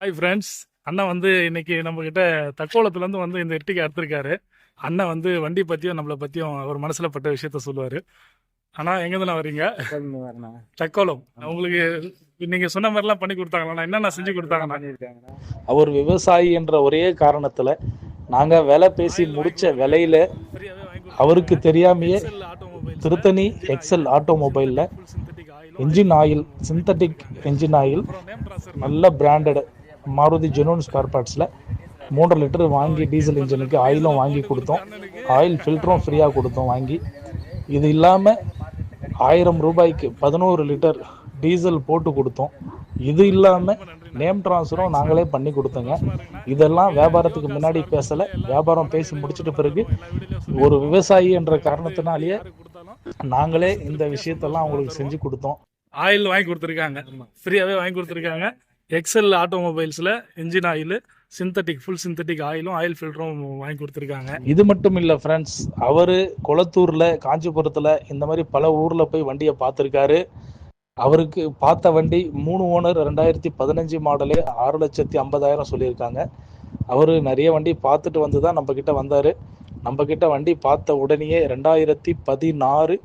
Hi friends அண்ணன் வந்து இன்னைக்கு நம்ம கிட்ட தக்கோலத்துல இருந்து வந்து இந்த எர்டிகா எடுத்திருக்காரு அண்ணன் வந்து வண்டி பத்தியும் நம்மளை பத்தியும் அவர் மனசுல பட்ட விஷயத்த சொல்லுவாரு. ஆனா எங்க இருந்து வரீங்க தக்கோலம். உங்களுக்கு நீங்க சொன்ன மாதிரி எல்லாம் பண்ணி கொடுத்தாங்களா என்னென்ன செஞ்சு கொடுத்தாங்கண்ணா? அவர் விவசாயி என்ற ஒரே காரணத்துல நாங்க விலை பேசி முடிச்ச விலையில அவருக்கு தெரியாமையே Tiruttani Excel ஆட்டோமொபைல்ல engine oil synthetic engine oil நல்ல பிராண்டட் மாருதி ஜெனூன் ஸ்பேர் பார்ட்ஸில் மூன்று லிட்டர் வாங்கி டீசல் இன்ஜினுக்கு ஆயிலும் வாங்கி கொடுத்தோம். ஆயில் ஃபில்டரும் ஃப்ரீயாக கொடுத்தோம் வாங்கி. இது இல்லாமல் ஆயிரம் ரூபாய்க்கு பதினோரு லிட்டர் டீசல் போட்டு கொடுத்தோம். இது இல்லாமல் நேம் ட்ரான்ஸ்ஃபரும் நாங்களே பண்ணி கொடுத்தோங்க. இதெல்லாம் வியாபாரத்துக்கு முன்னாடி பேசலை. வியாபாரம் பேசி முடிச்சிட்ட பிறகு ஒரு விவசாயி என்ற காரணத்தினாலேயே நாங்களே இந்த விஷயத்தெல்லாம் அவங்களுக்கு செஞ்சு கொடுத்தோம். ஆயில் வாங்கி கொடுத்துருக்காங்க. ஃப்ரீயாகவே வாங்கி கொடுத்துருக்காங்க. Excel ஆட்டோமொபைல்ஸில் engine oil synthetic full synthetic ஆயிலும் ஆயில் ஃபில்டரும் வாங்கி கொடுத்துருக்காங்க. இது மட்டும் இல்லை ஃப்ரெண்ட்ஸ் அவர் குளத்தூரில் காஞ்சிபுரத்தில் இந்த மாதிரி பல ஊரில் போய் வண்டியை பார்த்துருக்காரு. அவருக்கு பார்த்த வண்டி மூணு ஓனர் ரெண்டாயிரத்தி பதினஞ்சு மாடலு ஆறு லட்சத்தி ஐம்பதாயிரம் சொல்லியிருக்காங்க. அவர் நிறைய வண்டி பார்த்துட்டு வந்து தான் நம்மக்கிட்ட வந்தார். நம்ம கிட்ட வண்டி பார்த்த உடனேயே ரெண்டாயிரத்தி பதினாறு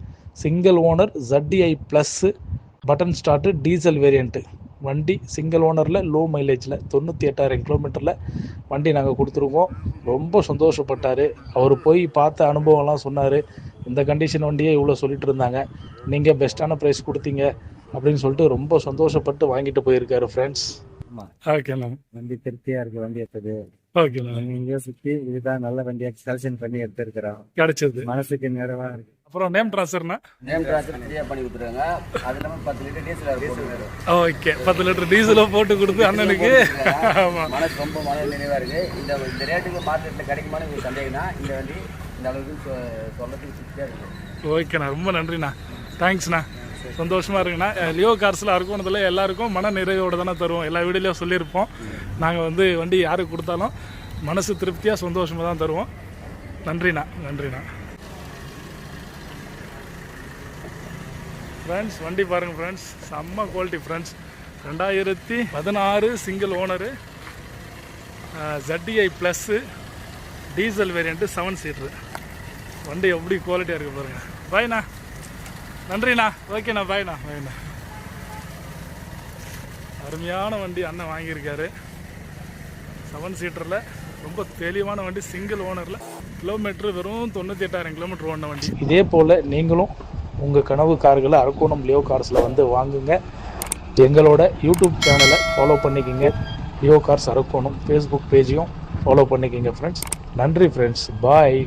single owner ZDI plus button start diesel variant வண்டி சிங்கிள் ஓனரில் லோ மைலேஜில் தொண்ணூற்றி எட்டாயிரம் கிலோமீட்டரில் வண்டி நாங்கள் கொடுத்துருக்கோம். ரொம்ப சந்தோஷப்பட்டார். அவர் போய் பார்த்த அனுபவம்லாம் சொன்னார். இந்த கண்டிஷன் வண்டியே இவ்வளோ சொல்லிட்டு இருந்தாங்க. நீங்கள் பெஸ்ட்டான ப்ரைஸ் கொடுத்தீங்க அப்படின்னு சொல்லிட்டு ரொம்ப சந்தோஷப்பட்டு வாங்கிட்டு போயிருக்காரு ஃப்ரெண்ட்ஸ் ஓகேண்ணா வண்டி திருப்தியா இருக்கு வண்டி எடுத்தது ஓகேண்ணா எங்கேயோ சுத்தி இதுதான் நல்ல வண்டியா செலக்ஷன் பண்ணி எடுத்திருக்கிறோம். கிடைச்சது. மனசுக்கு நிறைவா இருக்கு. அப்புறம் நேம் ட்ரான்ஸ்ஃபர்னா நேம் ட்ரான்ஸ்ஃபர் பண்ணி கொடுத்துருக்காங்க அது இல்லாமல் பத்து லிட்டர் டீசல் டீசல் ஓகே. பத்து லிட்டர் டீசலும் போட்டு கொடுத்து அண்ணனுக்கு. ஆமா. மனசு ரொம்ப மன நிறைவாக இருக்குது இந்த இந்த ரேட்டுக்கு மார்க்கெட்டில் கிடைக்குமான்னு உங்களுக்கு சந்தேகம் தான் இந்த வண்டி இந்த அளவுக்கு சொ- சொல்லறதுக்கு சித்தியாக இருக்குது ஓகேண்ணா. ரொம்ப நன்றிண்ணா. தேங்க்ஸ்ண்ணா சந்தோஷமா இருக்குண்ணா லியோ கார்ஸில் அரக்கோணத்தில் எல்லாருக்கும் மன நிறைவோட தானே தருவோம். எல்லா வீடியோலையும் சொல்லியிருப்போம். நாங்கள் வந்து வண்டி யாருக்கு கொடுத்தாலும் மனசு திருப்தியாக சந்தோஷமாக தான் தருவோம். நன்றிண்ணா நன்றிண்ணா. ஃப்ரெண்ட்ஸ் வண்டி பாருங்கள் ஃப்ரெண்ட்ஸ் செம்ம குவாலிட்டி ஃப்ரெண்ட்ஸ் ரெண்டாயிரத்தி பதினாறு single owner ZDI plus diesel variant seven seater வண்டி எப்படி குவாலிட்டியாக இருக்குது பாருங்கள் பாய்ண்ணா நன்றிண்ணா. ஓகேண்ணா பாய்ண்ணா பாய்ண்ணா அருமையான வண்டி அண்ணன் வாங்கியிருக்காரு. செவன் சீட்டரில் ரொம்ப தெளிவான வண்டி சிங்கிள் ஓனரில் கிலோமீட்ரு வெறும் தொண்ணூற்றி எட்டாயிரம் கிலோமீட்டர் ஓடின வண்டி. இதே போல் நீங்களும் உங்கள் கனவு கார்களை அரக்கோணம் லியோ கார்ஸில் வந்து வாங்குங்க. எங்களோட யூடியூப் சேனலை ஃபாலோ பண்ணிக்கிங்க. லியோ கார்ஸ் அரக்கோணம் ஃபேஸ்புக் பேஜையும் ஃபாலோ பண்ணிக்கிங்க ஃப்ரெண்ட்ஸ் நன்றி ஃப்ரெண்ட்ஸ் பாய்